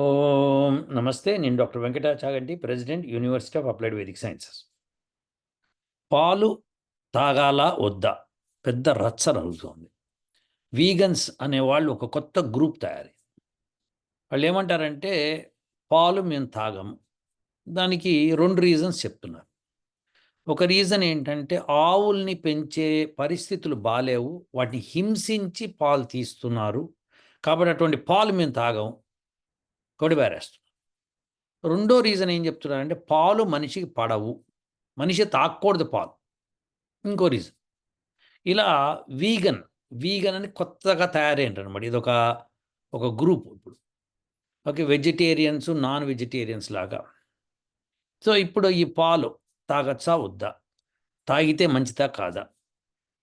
ఓం నమస్తే నేను doctor Venkata Chaganti president university of applied Vedic sciences. పాలు తాగాల వద్దా పెద్ద రచ్చ నలుగుతోంది వీగన్స్ అనేవాళ్ళు ఒక కొత్త గ్రూప్ తయారు వాళ్ళు ఏమంటారంటే పాలు మేము తాగము దానికి రెండు రీజన్స్ చెప్తున్నారు. ఒక రీజన్ ఏంటంటే ఆవుల్ని పెంచే పరిస్థితులు బాలేవు వాటిని హింసించి పాలు తీస్తున్నారు. కాబట్టి అటువంటి పాలు మేము తాగము కొడిబారేస్తున్నారు రెండో రీజన్ ఏం చెప్తున్నారంటే పాలు మనిషికి పడవు. మనిషి తాక్కూడదు పాలు. ఇంకో రీజన్. ఇలా వీగన్ వీగన్ అని కొత్తగా తయారైంటారనమాట ఇది ఒక ఒక గ్రూప్ ఇప్పుడు. ఓకే వెజిటేరియన్స్ నాన్ వెజిటేరియన్స్ లాగా. సో ఇప్పుడు ఈ పాలు తాగచ్చా వద్దా? తాగితే మంచిదా కాదా?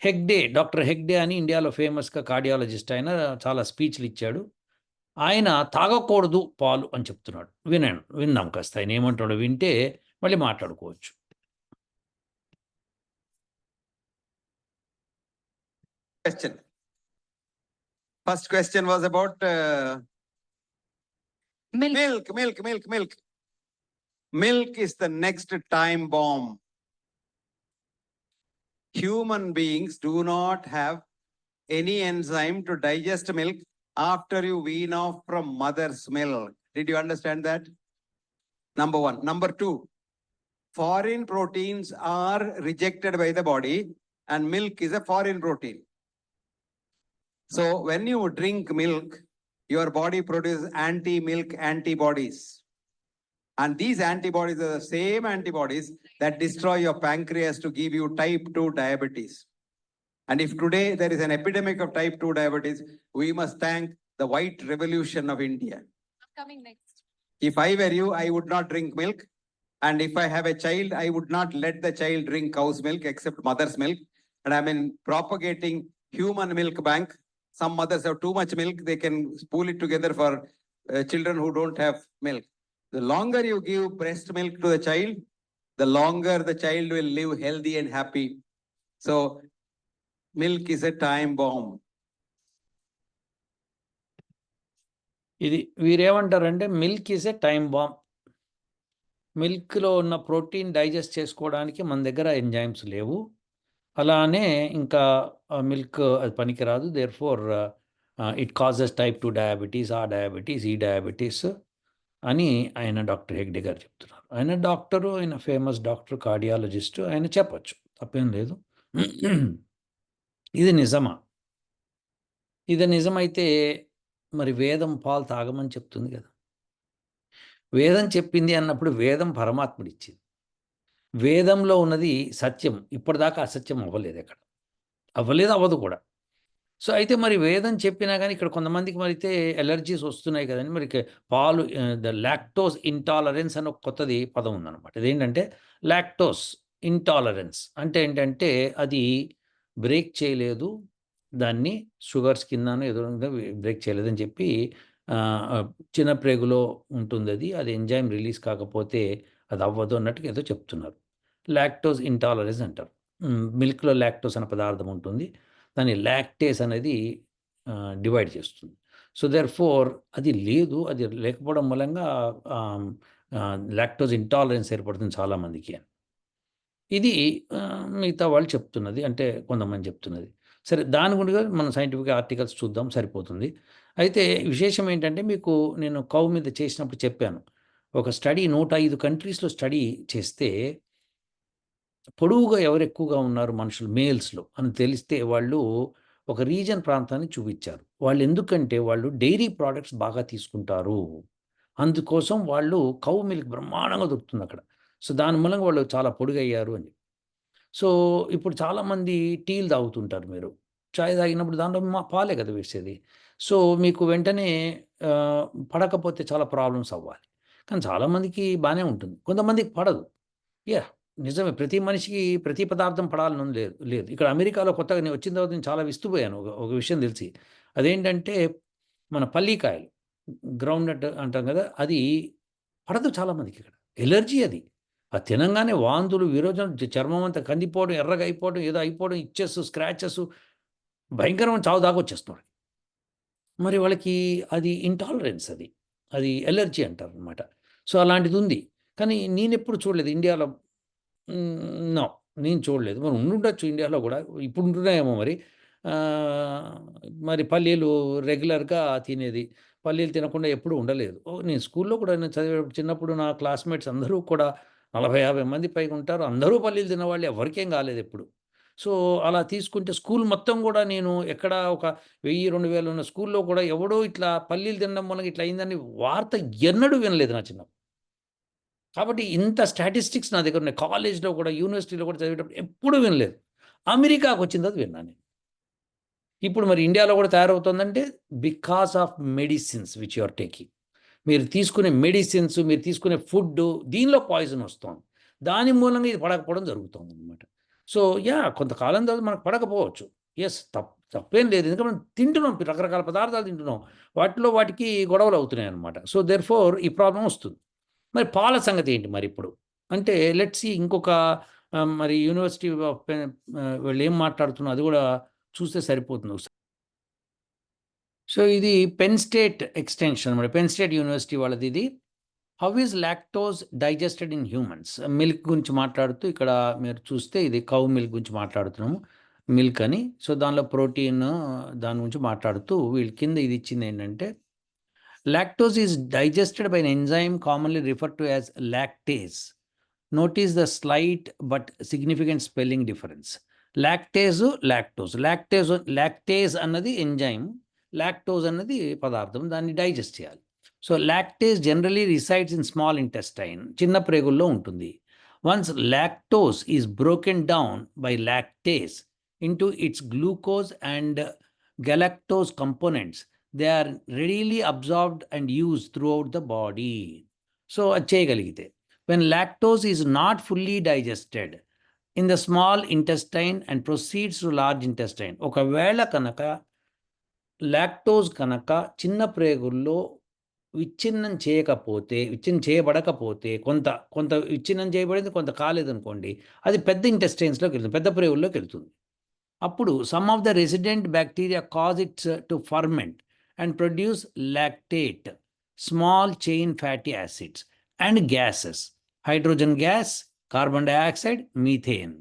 హెగ్డే డాక్టర్ హెగ్డే అని ఇండియాలో ఫేమస్గా కార్డియాలజిస్ట్ ఆయన చాలా స్పీచ్లు ఇచ్చాడు. ఆయన తాగకూడదు పాలు అని చెప్తున్నాడు. వినాను విన్నాం కాస్త. ఆయన ఏమంటాడు వింటే మళ్ళీ మాట్లాడుకోవచ్చు. First question was about milk milk milk milk milk is the next time bomb human beings do not have any enzyme to digest milk after you wean off from mother's milk. Did you understand that? Number one. Number two, foreign proteins are rejected by the body and milk is a foreign protein. So when you drink milk, your body produces anti-milk antibodies. And these antibodies are the same antibodies that destroy your pancreas to give you type 2 diabetes. And if today there is an epidemic of type 2 diabetes, we must thank the white revolution of India. Coming next. If I were you, I would not drink milk. And if I have a child, I would not let the child drink cow's milk except mother's milk. And I mean propagating human milk bank. Some mothers have too much milk, they can spool it together for uh, children who don't have milk. The longer you give breast milk to the child, the longer the child will live healthy and happy. So milk is a time bomb ఇది వీరేమంటారంటే milk is a time bomb మిల్క్లో ఉన్న protein digest చేసుకోవడానికి మన దగ్గర enzymes లేవు. అలానే ఇంకా milk అది పనికిరాదు. Therefore it causes type two diabetes ఆ డయాబెటీస్ ఈ డయాబెటీస్ అని ఆయన డాక్టర్ హెగ్డే గారు చెప్తున్నారు. ఆయన డాక్టరు ఆయన ఫేమస్ డాక్టర్ కార్డియాలజిస్ట్ ఆయన చెప్పచ్చు. తప్పేం లేదు. ఇది నిజమా? ఇది నిజమైతే మరి వేదం పాలు తాగమని చెప్తుంది కదా. వేదం చెప్పింది అన్నప్పుడు వేదం పరమాత్ముడు ఇచ్చింది వేదంలో ఉన్నది సత్యం. ఇప్పటిదాకా అసత్యం అవ్వలేదు ఎక్కడ. అవ్వలేదు అవ్వదు కూడా. సో అయితే మరి వేదం చెప్పినా కానీ ఇక్కడ కొంతమందికి మరి అయితే ఎలర్జీస్ వస్తున్నాయి కదండి. మరి పాలు ద లాక్టోస్ ఇంటాలరెన్స్ అని ఒక కొత్తది పదం ఉందన్నమాట. ఇదేంటంటే లాక్టోస్ ఇంటాలరెన్స్. అంటే ఏంటంటే అది బ్రేక్ చేయలేదు. దాన్ని షుగర్స్ కిందనో ఏదో బ్రేక్ చేయలేదని చెప్పి చిన్న ప్రేగులో ఉంటుంది అది అది ఎంజైమ్ రిలీజ్ కాకపోతే అది అవ్వదు అన్నట్టుగా ఏదో చెప్తున్నారు. లాక్టోస్ ఇంటాలరెన్స్ అంటారు. మిల్క్లో లాక్టోస్ అనే పదార్థం ఉంటుంది. దాన్ని లాక్టేస్ అనేది డివైడ్ చేస్తుంది. సో దేర్ ఫోర్ అది లేదు. అది లేకపోవడం మూలంగా లాక్టోస్ ఇంటాలరెన్స్ ఏర్పడుతుంది చాలామందికి అని. ఇది మిగతా వాళ్ళు చెప్తున్నది. అంటే కొంతమంది చెప్తున్నది. సరే దాని గురించి మనం సైంటిఫిక్ ఆర్టికల్స్ చూద్దాం సరిపోతుంది. అయితే విశేషం ఏంటంటే మీకు నేను కౌ మీద చేసినప్పుడు చెప్పాను. ఒక స్టడీ నూట ఐదు కంట్రీస్లో స్టడీ చేస్తే పొడవుగా ఎవరు ఎక్కువగా ఉన్నారు మనుషులు మేల్స్లో అని తెలిస్తే వాళ్ళు ఒక రీజన్ ప్రాంతాన్ని చూపించారు. వాళ్ళు ఎందుకంటే వాళ్ళు డైరీ ప్రోడక్ట్స్ బాగా తీసుకుంటారు. అందుకోసం వాళ్ళు కౌ మిల్క్ బ్రహ్మాండంగా దొరుకుతుంది అక్కడ. సో దాని మూలంగా వాళ్ళు చాలా పొడుగయ్యారు అని సో ఇప్పుడు చాలామంది టీలు తాగుతుంటారు మీరు. చాయ్ తాగినప్పుడు దాంట్లో మా పాలే కదా వేసేది. సో మీకు వెంటనే పడకపోతే చాలా ప్రాబ్లమ్స్ అవ్వాలి. కానీ చాలామందికి బాగానే ఉంటుంది. కొంతమందికి పడదు. యా నిజమే. ప్రతి మనిషికి ప్రతి పదార్థం పడాలని లేదు లేదు. ఇక్కడ అమెరికాలో కొత్తగా నేను వచ్చిన తర్వాత నేను చాలా విస్తుపోయాను. ఒక ఒక విషయం తెలిసి. అదేంటంటే మన పల్లికాయలు గ్రౌండ్ నట్ అంటాం కదా అది పడదు చాలామందికి ఇక్కడ. ఎలర్జీ అది. ఆ తినంగానే వాంతులు విరోచన చర్మం అంతా కందిపోవడం ఎర్రగా అయిపోవడం ఏదో అయిపోవడం ఇచ్చెస్ స్క్రాచెస్ భయంకరమైన చావు దాకా వచ్చేస్తున్నాడు మరి వాళ్ళకి అది ఇంటాలరెన్స్ అది. అది ఎలర్జీ అంటారు అనమాట సో అలాంటిది ఉంది. కానీ నేను ఎప్పుడు చూడలేదు ఇండియాలో. నో నేను చూడలేదు. మనం ఉండుండొచ్చు ఇండియాలో కూడా. ఇప్పుడు ఉంటున్నాయేమో మరి. మరి పల్లీలు రెగ్యులర్గా తినేది. పల్లీలు తినకుండా ఎప్పుడు ఉండలేదు. ఓ, నేను స్కూల్లో కూడా నేను చదివేటప్పుడు చిన్నప్పుడు నా క్లాస్మేట్స్ అందరూ కూడా నలభై యాభై మంది పైగా ఉంటారు. అందరూ పల్లీలు తినేవాళ్ళు ఎవరికేం కాలేదు ఎప్పుడు. సో అలా తీసుకుంటే స్కూల్ మొత్తం కూడా నేను ఎక్కడ ఒక వెయ్యి రెండు వేలు ఉన్న స్కూల్లో కూడా ఎవడో ఇట్లా పల్లీలు తినడం వల్ల ఇట్లా అయిందని వార్త ఎన్నడూ వినలేదు నా చిన్న కాబట్టి ఇంత స్టాటిస్టిక్స్ నా దగ్గర ఉన్నాయి. కాలేజ్లో కూడా యూనివర్సిటీలో కూడా చదివేటప్పుడు ఎప్పుడూ వినలేదు. అమెరికాకు వచ్చింది అది విన్నాను నేను. ఇప్పుడు మరి ఇండియాలో కూడా తయారవుతుందంటే because of medicines which you are taking. మీరు తీసుకునే మెడిసిన్స్ మీరు తీసుకునే ఫుడ్ దీనిలో పాయిజన్ వస్తుంది. దాని మూలంగా ఇది పడకపోవడం జరుగుతుంది అనమాట సో యా కొంతకాలం తర్వాత మనకు పడకపోవచ్చు. ఎస్ తప్ తప్పేం లేదు. ఎందుకంటే మనం తింటున్నాం రకరకాల పదార్థాలు తింటున్నాం. వాటిలో వాటికి గొడవలు అవుతున్నాయి అనమాట సో దెర్ ఫోర్ ఈ ప్రాబ్లం వస్తుంది. మరి పాల సంగతి ఏంటి మరి ఇప్పుడు? అంటే లెట్స్ ఇంకొక మరి యూనివర్సిటీ ఆఫ్ వాళ్ళు ఏం మాట్లాడుతున్నా అది కూడా చూస్తే సరిపోతుంది. ఒకసారి సో ఇది పెన్ స్టేట్ ఎక్స్టెన్షన్ అనమాట. పెన్ స్టేట్ యూనివర్సిటీ వాళ్ళది ఇది. How is lactose digested in humans milk గురించి మాట్లాడుతూ ఇక్కడ మీరు చూస్తే ఇది కౌ మిల్క్ గురించి మాట్లాడుతున్నాము. మిల్క్ అని. సో దానిలో ప్రోటీన్ దాని గురించి మాట్లాడుతూ వీళ్ళ కింద ఇది ఇచ్చింది ఏంటంటే lactose is digested by enzyme commonly refer to as lactase notice the slight but significant spelling difference lactase lactose lactase lactase అన్నది ఎంజైమ్ లాక్టోజ్ అన్నది పదార్థం దాన్ని డైజెస్ట్ చేయాలి. So lactase generally resides in small intestine చిన్న ప్రేగుల్లో ఉంటుంది. Once lactose is broken down by lactase into its glucose and galactose components they are readily absorbed and use throughout the body so అది చేయగలిగితే. When lactose is not fully digested in the small intestine and proceeds to large intestine ఒకవేళ కనుక lactose కనుక చిన్న ప్రేగుల్లో విచ్ఛిన్నం చేయకపోతే విచ్ఛిన్నం చేయబడకపోతే కొంత కొంత విచ్ఛిన్నం చేయబడింది కొంత కాలేదనుకోండి అది పెద్ద ఇంటెస్టైన్స్లోకి వెళ్తుంది పెద్ద ప్రేగుల్లోకి వెళ్తుంది. అప్పుడు some of the resident bacteria cause its to ferment and produce lactate small chain fatty acids and gases hydrogen gas carbon dioxide methane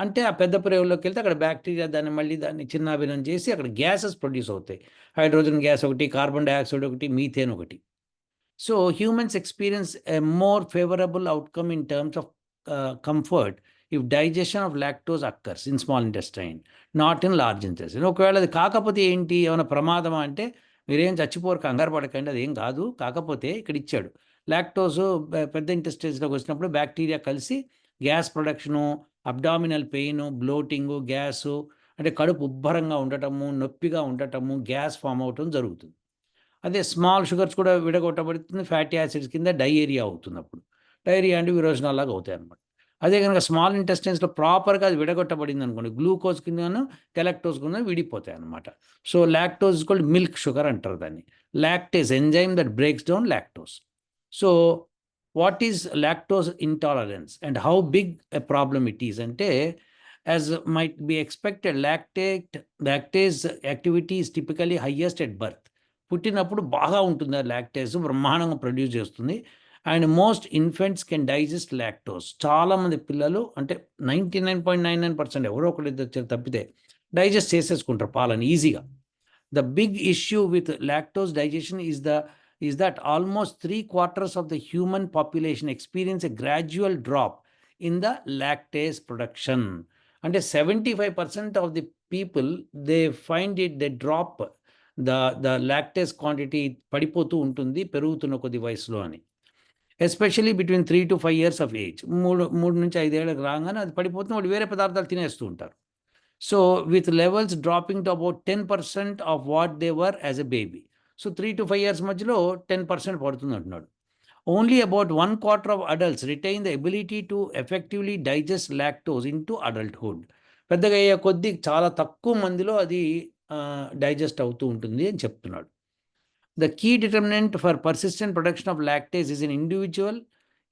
అంటే ఆ పెద్ద ప్రేవులోకి వెళ్తే అక్కడ బ్యాక్టీరియా దాన్ని మళ్ళీ దాన్ని చిన్నాభిన్నం చేసి అక్కడ గ్యాసెస్ ప్రొడ్యూస్ అవుతాయి. హైడ్రోజన్ గ్యాస్ ఒకటి కార్బన్ డైఆక్సైడ్ ఒకటి మీథేన్ ఒకటి. So humans experience a more favourable outcome in terms of comfort if digestion of lactose occurs in small intestine not in large intestine. ఒకవేళ అది కాకపోతే ఏంటి? ఏమైనా ప్రమాదమా అంటే మీరేం చచ్చిపోరు కంగారు పడకండి అది ఏం కాదు. కాకపోతే ఇక్కడ ఇచ్చాడు. లాక్టోస్ పెద్ద ఇంటెస్టైన్స్లోకి వచ్చినప్పుడు బ్యాక్టీరియా కలిసి gas production abdominal pain bloating gas అంటే కడుపు ఉబ్బరంగా ఉండటము నొప్పిగా ఉండటము గ్యాస్ ఫామ్ అవటం జరుగుతుంది. అదే స్మాల్ షుగర్స్ కూడా విడగొట్టబడుతుంది ఫ్యాటీ యాసిడ్స్ కింద డయేరియా అవుతుంది అప్పుడు డయేరియా అంటే విరోజనాలాగా లాగా అవుతాయి అనమాట అదే కనుక స్మాల్ ఇంటెస్టైన్స్లో ప్రాపర్గా అది విడగొట్టబడింది అనుకోండి గ్లూకోజ్ కిందను కెలక్టోజ్ కింద విడిపోతాయి అనమాట సో లాక్టోజ్ కూడా మిల్క్ షుగర్ అంటారు దాన్ని. Lactase enzyme that breaks down lactose. So what is lactose intolerance and how big a problem it is అంటే as might be expected lactate lactase activity is typically highest at birth పుట్టినప్పుడు బాగా ఉంటుంది ఆ lactase బ్రహ్మాండంగా produce చేస్తుంది. And most infants can digest lactose చాలామంది పిల్లలు అంటే ninety nine point nine nine percent ఎవరో ఒకరిద్దరు తప్పితే డైజెస్ట్ చేసేసుకుంటారు పాలని ఈజీగా the big issue with lactose digestion is the is that almost three quarters of the human population experience a gradual drop in the lactase production. And a 75% of the people, they find it, they drop the, the lactase quantity పడిపోతూ ఉంటుంది పెరుగుతున్న కొద్ది వయసులో అని especially between three to five years of age మూడు మూడు నుంచి ఐదేళ్ళకి రాగానే అది పడిపోతుంది వాళ్ళు వేరే పదార్థాలు తినేస్తూ ఉంటారు so with levels dropping to about ten percent of what they were as a baby So three to five years మధ్యలో టెన్ పర్సెంట్ పడుతుంది అంటున్నాడు. Only about one quarter of adults retain the ability to effectively digest lactose into adulthood పెద్దగా అయ్యే కొద్దీ చాలా తక్కువ మందిలో అది డైజెస్ట్ అవుతూ ఉంటుంది అని చెప్తున్నాడు. The key determinant for persistent production of lactase is in individual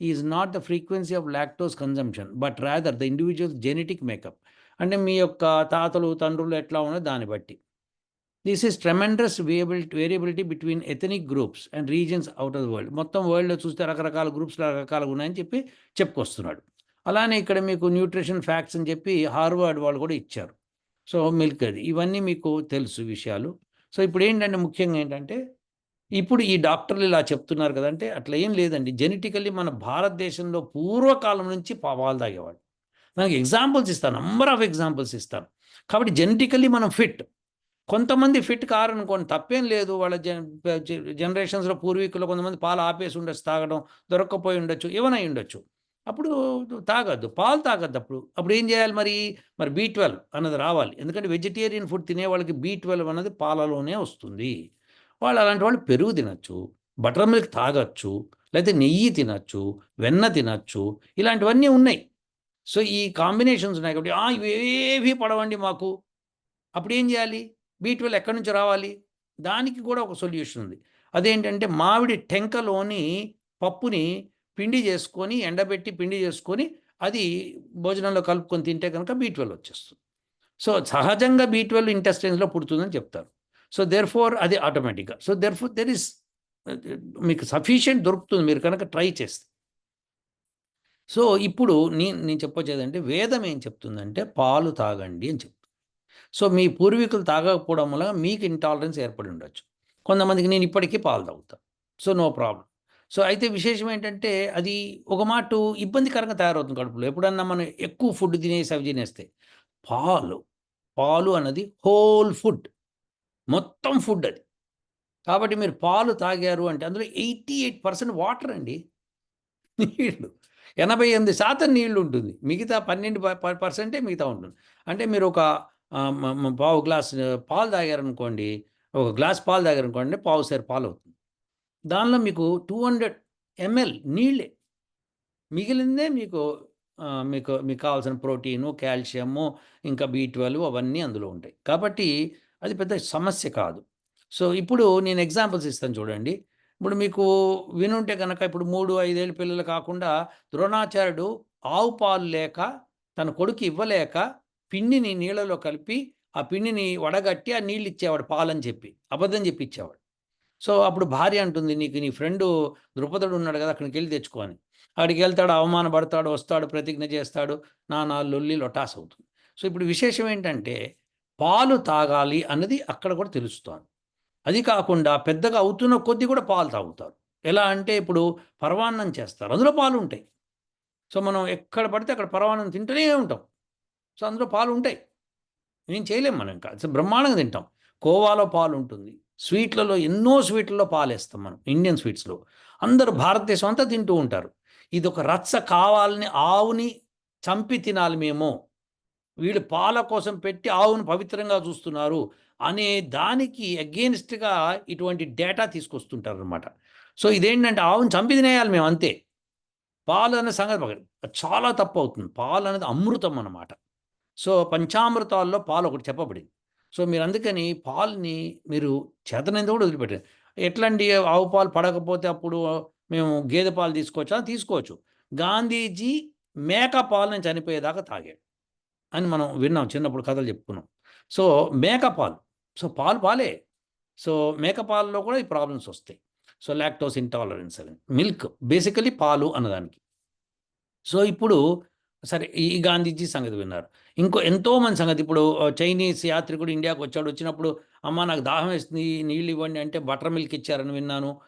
is not the frequency of lactose consumption but rather the individual genetic makeup అంటే మీ యొక్క తాతలు తండ్రులు ఎట్లా ఉన్నో దాన్ని బట్టి. This is tremendous variability variability between ethnic groups and regions out of the world మొత్తం వరల్డ్లో చూస్తే రకరకాల గ్రూప్స్ రకరకాలుగా ఉన్నాయని చెప్పి చెప్పుకొస్తున్నాడు. అలానే ఇక్కడ మీకు న్యూట్రిషన్ ఫ్యాక్ట్స్ అని చెప్పి హార్వర్డ్ వాళ్ళు కూడా ఇచ్చారు. సో మిల్క్ అది. ఇవన్నీ మీకు తెలుసు విషయాలు. సో ఇప్పుడు ఏంటంటే ముఖ్యంగా ఏంటంటే ఇప్పుడు ఈ డాక్టర్లు ఇలా చెప్తున్నారు కదంటే అట్లా ఏం లేదండి. జెనెటికల్లీ మన భారతదేశంలో పూర్వకాలం నుంచి పావాలు తాగేవాడు నాకు ఎగ్జాంపుల్స్ ఇస్తాను. నంబర్ ఆఫ్ ఎగ్జాంపుల్స్ ఇస్తాను. కాబట్టి జెనెటికల్లీ మనం ఫిట్ కొంతమంది ఫిట్ కారనుకోండి తప్పేం లేదు. వాళ్ళ జన్ జనరేషన్స్లో పూర్వీకులు కొంతమంది పాలు ఆపేసి ఉండొచ్చు తాగడం దొరక్కపోయి ఉండొచ్చు ఏమైనా ఉండొచ్చు. అప్పుడు తాగద్దు పాలు తాగద్దు అప్పుడు. అప్పుడు ఏం చేయాలి మరి? మరి బీ ట్వెల్వ్ అన్నది రావాలి. ఎందుకంటే వెజిటేరియన్ ఫుడ్ తినే వాళ్ళకి బీ ట్వెల్వ్ అన్నది పాలలోనే వస్తుంది. వాళ్ళు అలాంటి వాళ్ళు పెరుగు తినచ్చు బటర్ మిల్క్ తాగొచ్చు లేకపోతే నెయ్యి తినచ్చు వెన్న తినచ్చు ఇలాంటివన్నీ ఉన్నాయి. సో ఈ కాంబినేషన్స్ ఉన్నాయి కాబట్టి ఇవేవి పడవండి మాకు. అప్పుడు ఏం చేయాలి? బీ ట్వెల్వ్ ఎక్కడి నుంచి రావాలి? దానికి కూడా ఒక సొల్యూషన్ ఉంది. అదేంటంటే మామిడి టెంకలోని పప్పుని పిండి చేసుకొని ఎండబెట్టి పిండి చేసుకొని అది భోజనంలో కలుపుకొని తింటే కనుక బీ ట్వెల్వ్ వచ్చేస్తుంది. సో సహజంగా బీ ట్వెల్వ్ ఇంటెస్టైన్స్లో పుడుతుందని చెప్తారు. సో దెర్ ఫోర్ అది ఆటోమేటిక్గా. So therefore there is మీకు సఫిషియెంట్ దొరుకుతుంది. మీరు కనుక ట్రై చేస్తే. సో ఇప్పుడు నేను నేను చెప్పొచ్చేదంటే వేదం ఏం చెప్తుందంటే పాలు తాగండి అని చెప్తుంది. సో మీ పూర్వీకులు తాగకపోవడం వల్ల మీకు ఇంటాలరెన్స్ ఏర్పడి ఉండొచ్చు. కొంతమందికి నేను ఇప్పటికీ పాలు తాగుతాను సో నో ప్రాబ్లం. సో అయితే విశేషం ఏంటంటే అది ఒక మాట ఇబ్బందికరంగా తయారవుతుంది కడుపులో. ఎప్పుడన్నా మనం ఎక్కువ ఫుడ్ తినేసి అవి తినేస్తే పాలు పాలు అన్నది హోల్ ఫుడ్. మొత్తం ఫుడ్ అది. కాబట్టి మీరు పాలు తాగారు అంటే అందులో ఎయిటీ ఎయిట్ పర్సెంట్ వాటర్ అండి. నీళ్ళు ఎనభై ఎనిమిది శాతం నీళ్ళు ఉంటుంది. మిగతా పన్నెండు పర్సెంటే మిగతా ఉంటుంది. అంటే మీరు ఒక పావు గ్లాస్ పాలు తాగారనుకోండి ఒక గ్లాస్ పాలు తాగారనుకోండి పావు సేరు పాలు అవుతుంది దానిలో మీకు టూ హండ్రెడ్ ఎంఎల్ నీళ్ళే. మిగిలిందే మీకు మీకు మీకు కావాల్సిన ప్రోటీను కాల్షియము ఇంకా బీ ట్వెల్వ్ అవన్నీ అందులో ఉంటాయి. కాబట్టి అది పెద్ద సమస్య కాదు. సో ఇప్పుడు నేను ఎగ్జాంపుల్స్ ఇస్తాను చూడండి. ఇప్పుడు మీకు వినుంటే కనుక ఇప్పుడు మూడు ఐదేళ్ళ పిల్లలు కాకుండా ద్రోణాచార్యుడు ఆవు పాలు లేక తన కొడుకు ఇవ్వలేక పిండిని నీళ్ళలో కలిపి ఆ పిండిని వడగట్టి ఆ నీళ్ళు ఇచ్చేవాడు పాలని చెప్పి అబద్ధం చెప్పి ఇచ్చేవాడు సో అప్పుడు భార్య అంటుంది నీకు నీ ఫ్రెండు ద్రుపదుడు ఉన్నాడు కదా అక్కడికి వెళ్ళి తెచ్చుకోని అక్కడికి వెళ్తాడు అవమానపడతాడు వస్తాడు ప్రతిజ్ఞ చేస్తాడు నా నా లొల్లి లొటాస్ అవుతుంది. సో ఇప్పుడు విశేషం ఏంటంటే పాలు తాగాలి అన్నది అక్కడ కూడా తెలుస్తాను అది కాకుండా పెద్దగా అవుతున్న కొద్దీ కూడా పాలు తాగుతారు. ఎలా అంటే ఇప్పుడు పరవాన్నం చేస్తారు. అందులో పాలు ఉంటాయి సో మనం ఎక్కడ పడితే అక్కడ పరవాన్నం తింటూనే ఉంటాం. సో అందులో పాలు ఉంటాయి ఏం చేయలేం మనం ఇంకా. బ్రహ్మాండంగా తింటాం. కోవాలో పాలు ఉంటుంది స్వీట్లలో ఎన్నో స్వీట్లలో పాలు వేస్తాం మనం. ఇండియన్ స్వీట్స్లో. అందరూ భారతదేశం అంతా తింటూ ఉంటారు. ఇది ఒక రచ్చ కావాలని ఆవుని చంపి తినాలి మేము. వీళ్ళు పాల కోసం పెట్టి ఆవును పవిత్రంగా చూస్తున్నారు అనే దానికి అగేన్స్ట్గా ఇటువంటి డేటా తీసుకొస్తుంటారు అనమాట సో ఇదేంటంటే ఆవును చంపి తినేయాలి మేము అంతే. పాలు అనే సంగతి చాలా తప్పు అవుతుంది. పాలు అనేది అమృతం అన్నమాట. సో పంచామృతాల్లో పాలు ఒకటి చెప్పబడింది. సో మీరు అందుకని పాలని మీరు చేతనైంది కూడా వదిలిపెట్టారు ఎట్లండి ఆవు పాలు పడకపోతే అప్పుడు మేము గేదె పాలు తీసుకోవచ్చా? తీసుకోవచ్చు. గాంధీజీ మేక పాలను చనిపోయేదాకా తాగాడు అని మనం విన్నాం చిన్నప్పుడు కథలు చెప్పుకున్నాం. సో మేక పాలు సో పాలు పాలే. సో మేక పాలలో కూడా ఈ ప్రాబ్లమ్స్ వస్తాయి. సో లాక్టోస్ ఇంటాలరెన్స్ అని మిల్క్ బేసికలీ పాలు అన్నదానికి. సో ఇప్పుడు సరే ఈ గాంధీజీ సంగతి విన్నారు. ఇంకో ఎంతో మంది సంగతి. ఇప్పుడు చైనీస్ యాత్రికుడు ఇండియాకి వచ్చాడు. వచ్చినప్పుడు అమ్మ నాకు దాహం వేస్తుంది. నీళ్ళు ఇవ్వండి అంటే బటర్ మిల్క్ ఇచ్చారని విన్నాను.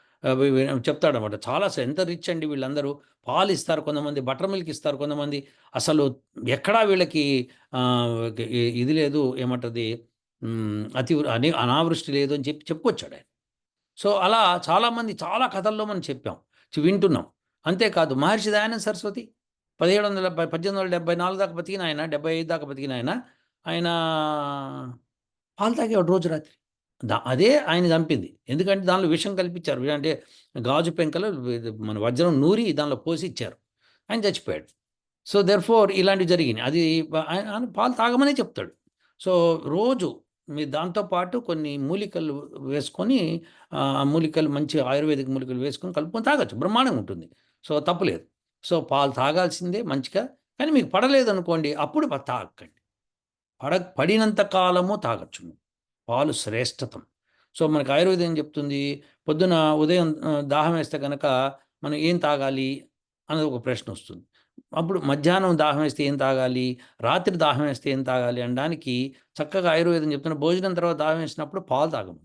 చెప్తాడనమాట చాలా ఎంత రిచ్ అండి వీళ్ళందరూ. పాలు ఇస్తారు కొంతమంది బటర్ మిల్క్ ఇస్తారు కొంతమంది. అసలు ఎక్కడా వీళ్ళకి ఇది లేదు. ఏమంటది? అతి అని అనావృష్టి లేదు అని చెప్పి చెప్పుకొచ్చాడు ఆయన. సో అలా చాలామంది చాలా కథల్లో మనం చెప్పాం. వింటున్నాం. అంతేకాదు మహర్షి దయానంద సరస్వతి పదిహేడు వందల పద్దెనిమిది వందల డెబ్బై నాలుగు దాకా బతికిన ఆయన డెబ్బై ఐదు దాకా బతికిన ఆయన ఆయన పాలు తాగేవాడు రోజు రాత్రి. దా అదే ఆయన చంపింది. ఎందుకంటే దానిలో విషం కల్పించారు. అంటే గాజు పెంకలు మన వజ్రం నూరి దానిలో పోసి ఇచ్చారు. ఆయన చచ్చిపోయాడు. సో దెర్ ఫోర్ ఇలాంటివి జరిగినాయి. అది ఆయన పాలు తాగమనే చెప్తాడు. సో రోజు మీరు దాంతోపాటు కొన్ని మూలికలు వేసుకొని ఆ మూలికలు మంచి ఆయుర్వేదిక మూలికలు వేసుకొని కలుపుకొని తాగొచ్చు. బ్రహ్మాండంగా ఉంటుంది. సో తప్పులేదు. సో పాలు తాగాల్సిందే మంచిగా. కానీ మీకు పడలేదు అనుకోండి అప్పుడు తాగకండి. పడ పడినంత కాలము తాగొచ్చు పాలు శ్రేష్టతం. సో మనకు ఆయుర్వేదం ఏం చెప్తుంది? పొద్దున ఉదయం దాహం వేస్తే కనుక మనం ఏం తాగాలి అన్నది ఒక ప్రశ్న వస్తుంది. అప్పుడు మధ్యాహ్నం దాహం వేస్తే ఏం తాగాలి? రాత్రి దాహం వేస్తే ఏం తాగాలి? అనడానికి చక్కగా ఆయుర్వేదం చెప్తున్న భోజనం తర్వాత దాహం వేసినప్పుడు పాలు తాగము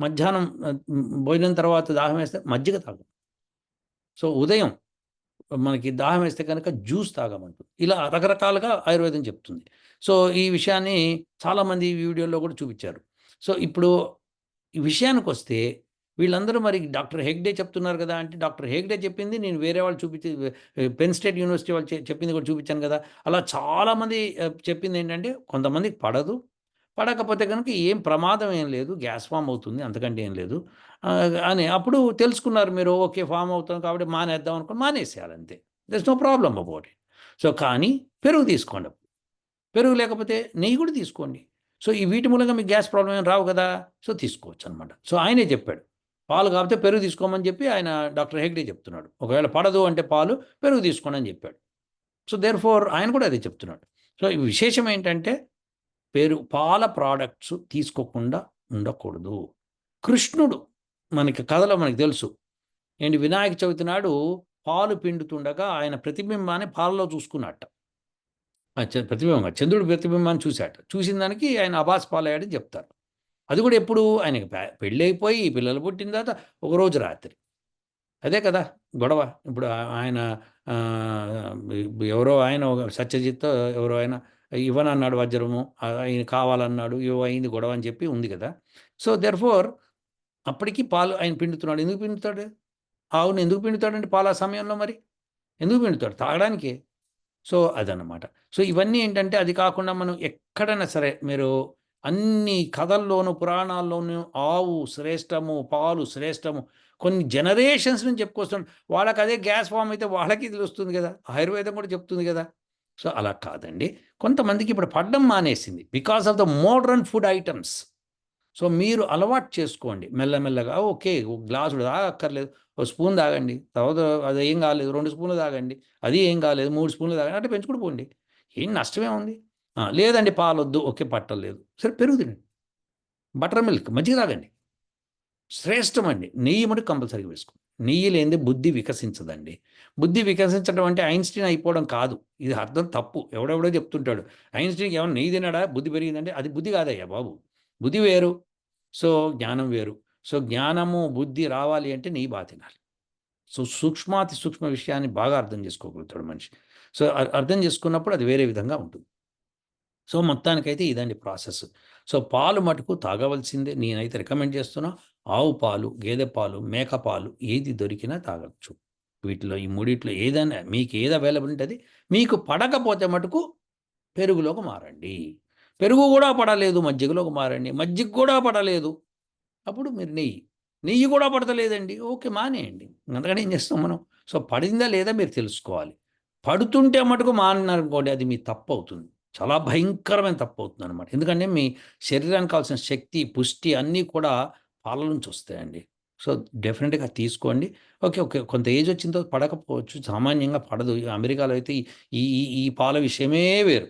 మధ్యాహ్నం భోజనం తర్వాత దాహం వేస్తే మజ్జిగ తాగం. సో ఉదయం మనకి దాహం వేస్తే కనుక జ్యూస్ తాగమంటుంది. ఇలా రకరకాలుగా ఆయుర్వేదం చెప్తుంది. సో ఈ విషయాన్ని చాలామంది ఈ వీడియోలో కూడా చూపించారు. సో ఇప్పుడు ఈ విషయానికి వస్తే వీళ్ళందరూ మరి డాక్టర్ హెగ్డే చెప్తున్నారు కదా అంటే డాక్టర్ హెగ్డే చెప్పింది నేను వేరే వాళ్ళు చూపించి పెన్ స్టేట్ యూనివర్సిటీ వాళ్ళు చెప్పింది కూడా చూపించాను కదా. అలా చాలామంది చెప్పింది ఏంటంటే కొంతమందికి పడదు పడకపోతే కనుక ఏం ప్రమాదం ఏం లేదు. గ్యాస్ ఫామ్ అవుతుంది. అంతకంటే ఏం లేదు. అని అప్పుడు తెలుసుకున్నారు మీరు. ఓకే ఫామ్ అవుతుంది కాబట్టి మానేద్దాం అనుకుని మానేసేయాలి అంతే. There's no problem about it so కానీ పెరుగు తీసుకోండి పెరుగు లేకపోతే నెయ్యి కూడా తీసుకోండి. సో ఈ వీటి మూలంగా మీకు గ్యాస్ ప్రాబ్లం ఏం రావు కదా? సో తీసుకోవచ్చు అనమాట సో ఆయనే చెప్పాడు. పాలు కాకపోతే పెరుగు తీసుకోమని చెప్పి ఆయన డాక్టర్ హెగ్డే చెప్తున్నాడు. ఒకవేళ పడదు అంటే పాలు పెరుగు తీసుకోండి అని చెప్పాడు. సో దేర్ ఫోర్ ఆయన కూడా అదే చెప్తున్నాడు. సో విశేషం ఏంటంటే పేరు పాల ప్రోడక్ట్స్ తీసుకోకుండా ఉండకూడదు. కృష్ణుడు మనకి కథలో మనకి తెలుసు. ఏంటి? వినాయక చవితి నాడు పాలు పిండుతుండగా ఆయన ప్రతిబింబాన్ని పాలలో చూసుకున్నట్ట. ఆ ప్రతిబింబం చంద్రుడు ప్రతిబింబాన్ని చూశాట. చూసిన దానికి ఆయన అబాస్ పాలయ్యాడని చెప్తారు. అది కూడా ఎప్పుడు? ఆయనకి పెళ్ళైపోయి పిల్లలు పుట్టిన తర్వాత ఒకరోజు రాత్రి. అదే కదా గొడవ. ఇప్పుడు ఆయన ఎవరో ఆయన ఒక సత్యజిత్ ఎవరో ఆయన ఇవ్వనన్నాడు వజ్రము ఆయన కావాలన్నాడు ఇవ్వ అయింది గొడవ అని చెప్పి ఉంది కదా. సో దెర్ ఫోర్ అప్పటికి పాలు ఆయన పిండుతున్నాడు. ఎందుకు పిండుతాడు? ఆవును ఎందుకు పిండుతాడండి పాలు ఆ సమయంలో మరి? ఎందుకు పిండుతాడు? తాగడానికి. సో అదనమాట సో ఇవన్నీ ఏంటంటే అది కాకుండా మనం ఎక్కడైనా సరే మీరు అన్ని కథల్లోనూ పురాణాల్లోనూ ఆవు శ్రేష్టము పాలు శ్రేష్టము కొన్ని జనరేషన్స్ నుంచి చెప్పుకొస్తున్నాడు వాళ్ళకి అదే గ్యాస్ ఫామ్ అయితే వాళ్ళకి తెలుస్తుంది కదా. ఆయుర్వేదం కూడా చెప్తుంది కదా. సో అలా కాదండి. కొంతమందికి ఇప్పుడు పడ్డం మానేసింది because of the modern food items so మీరు అలవాటు చేసుకోండి. మెల్లమెల్లగా ఓకే ఒక గ్లాసు తాగక్కర్లేదు ఒక స్పూన్ తాగండి తర్వాత అది ఏం కాలేదు రెండు స్పూన్లు తాగండి అది ఏం కాలేదు మూడు స్పూన్లు తాగండి అంటే పెంచుకుని పోండి. ఏం నష్టమే ఉంది. లేదండి పాలు వద్దు ఓకే పట్టలేదు సరే పెరుగు తినండి బటర్ మిల్క్ మజ్జిగ తాగండి. శ్రేష్టమండి. నెయ్యి మటుకు కంపల్సరీగా వేసుకోండి. నెయ్యి లేనిదే బుద్ధి వికసించదండి. బుద్ధి వికసించడం అంటే ఐన్స్టీన్ అయిపోవడం కాదు. ఇది అర్థం తప్పు. ఎవడెవడో చెప్తుంటాడు. ఐన్స్టీన్కి ఏమైనా నెయ్యి తినడా? బుద్ధి పెరిగిందంటే అది బుద్ధి కాదయ్యా బాబు. బుద్ధి వేరు. సో జ్ఞానం వేరు. సో జ్ఞానము బుద్ధి రావాలి అంటే నెయ్యి బాగా తినాలి. సో సూక్ష్మాతి సూక్ష్మ విషయాన్ని బాగా అర్థం చేసుకోగలుగుతాడు మనిషి. సో అర్థం చేసుకున్నప్పుడు అది వేరే విధంగా ఉంటుంది. సో మొత్తానికైతే ఇదండి ప్రాసెస్. సో పాలు మటుకు తాగవలసిందే. నేనైతే రికమెండ్ చేస్తున్నా. ఆవు పాలు గేదె పాలు మేక పాలు ఏది దొరికినా తాగొచ్చు. వీటిలో ఈ మూడిట్లో ఏదైనా మీకు ఏది అవైలబుల్ ఉంటుంది మీకు పడకపోతే మటుకు పెరుగులోకి మారండి. పెరుగు కూడా పడలేదు మజ్జిగలోకి మారండి. మజ్జిగ కూడా పడలేదు. అప్పుడు మీరు నెయ్యి నెయ్యి కూడా పడతలేదండి. ఓకే మానేయండి. అందుకని ఏం చేస్తాం మనం? సో పడిందా లేదా మీరు తెలుసుకోవాలి. పడుతుంటే మటుకు మాననుకోండి అది మీ తప్పు అవుతుంది. చాలా భయంకరమైన తప్పు అవుతుంది అనమాట ఎందుకంటే మీ శరీరానికి కావాల్సిన శక్తి పుష్టి అన్నీ కూడా పాల నుంచి వస్తాయండి. సో డెఫినెట్గా తీసుకోండి. Okay okay. కొంత ఏజ్ వచ్చిన తర్వాత పడకపోవచ్చు. సామాన్యంగా పడదు. అమెరికాలో అయితే ఈ ఈ ఈ పాల విషయమే వేరు.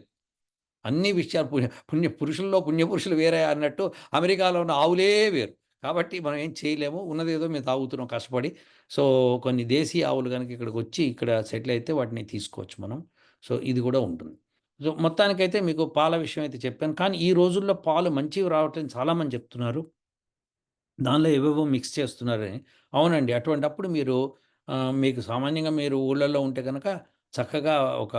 అన్ని విషయాలు పుణ్య పుణ్య పురుషుల్లో పుణ్యపురుషులు వేరే అన్నట్టు అమెరికాలో ఉన్న ఆవులే వేరు. కాబట్టి మనం ఏం చేయలేము. ఉన్నదేదో మేము తాగుతున్నాం కష్టపడి. సో కొన్ని దేశీయ ఆవులు కనుక ఇక్కడికి వచ్చి ఇక్కడ సెటిల్ అయితే వాటిని తీసుకోవచ్చు మనం. సో ఇది కూడా ఉంటుంది. సో మొత్తానికైతే మీకు పాల విషయం అయితే చెప్పాను. కానీ ఈ రోజుల్లో పాలు మంచివి రావట్లేదు చాలామంది చెప్తున్నారు. దానిలో ఏవేవో మిక్స్ చేస్తున్నారని. అవునండి. అటువంటప్పుడు మీరు ఆ, మీకు సామాన్యంగా మీరు ఊళ్ళల్లో ఉంటే కనుక చక్కగా ఒక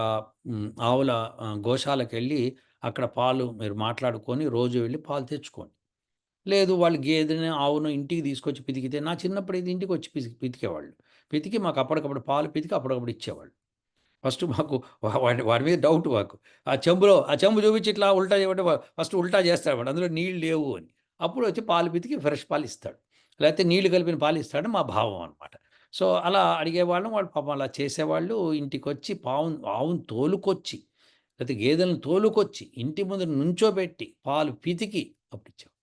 మ్, ఆవుల ఆ, గోశాలకు వెళ్ళి అక్కడ పాలు మీరు మాట్లాడుకొని రోజు వెళ్ళి పాలు తెచ్చుకోండి. లేదు వాళ్ళు గేదెని ఆవును ఇంటికి తీసుకొచ్చి పితికితే నా చిన్నప్పుడు ఇది ఇంటికి వచ్చి పితికి పితికేవాళ్ళు. పితికి మాకు అప్పటికప్పుడు పాలు పితికి అప్పటికప్పుడు ఇచ్చేవాళ్ళు. ఫస్ట్ మాకు వా- వాడి వాడి మీద డౌట్ మాకు. ఆ చెంబులో ఆ చెంబు చూపించి ఇట్లా ఉల్టా చేయమంటే ఫస్ట్ ఉల్టా చేస్తారు అందులో నీళ్ళు లేవు అని. అప్పుడు వచ్చి పాలు పితికి ఫ్రెష్ పాలు ఇస్తాడు లేకపోతే నీళ్ళు కలిపిన పాలు ఇస్తాడు మా భావం అనమాట సో అలా అడిగేవాళ్ళం. వాళ్ళు పాపం అలా చేసేవాళ్ళు. ఇంటికి వచ్చి పావు ఆవును తోలుకొచ్చి లేకపోతే గేదెలను తోలుకొచ్చి ఇంటి ముందు నుంచోబెట్టి పాలు పితికి అప్పుడు ఇచ్చేవాళ్ళు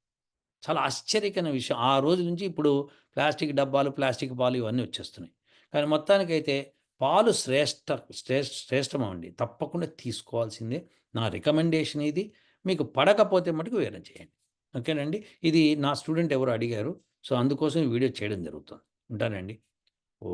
చాలా ఆశ్చర్యకరమైన విషయం. ఆ రోజు నుంచి ఇప్పుడు ప్లాస్టిక్ డబ్బాలు ప్లాస్టిక్ పాలు ఇవన్నీ వచ్చేస్తున్నాయి. కానీ మొత్తానికైతే పాలు శ్రేష్ట శ్రేష్ట శ్రేష్టమండి. తప్పకుండా తీసుకోవాల్సిందే. నా రికమెండేషన్ ఇది. మీకు పడకపోతే మటుకు వేరే చేయండి. ఓకేనండి? ఇది నా స్టూడెంట్ ఎవరు అడిగారు. సో అందుకోసం ఈ వీడియో చేయడం జరుగుతుంది. ఉంటానండి. ఓ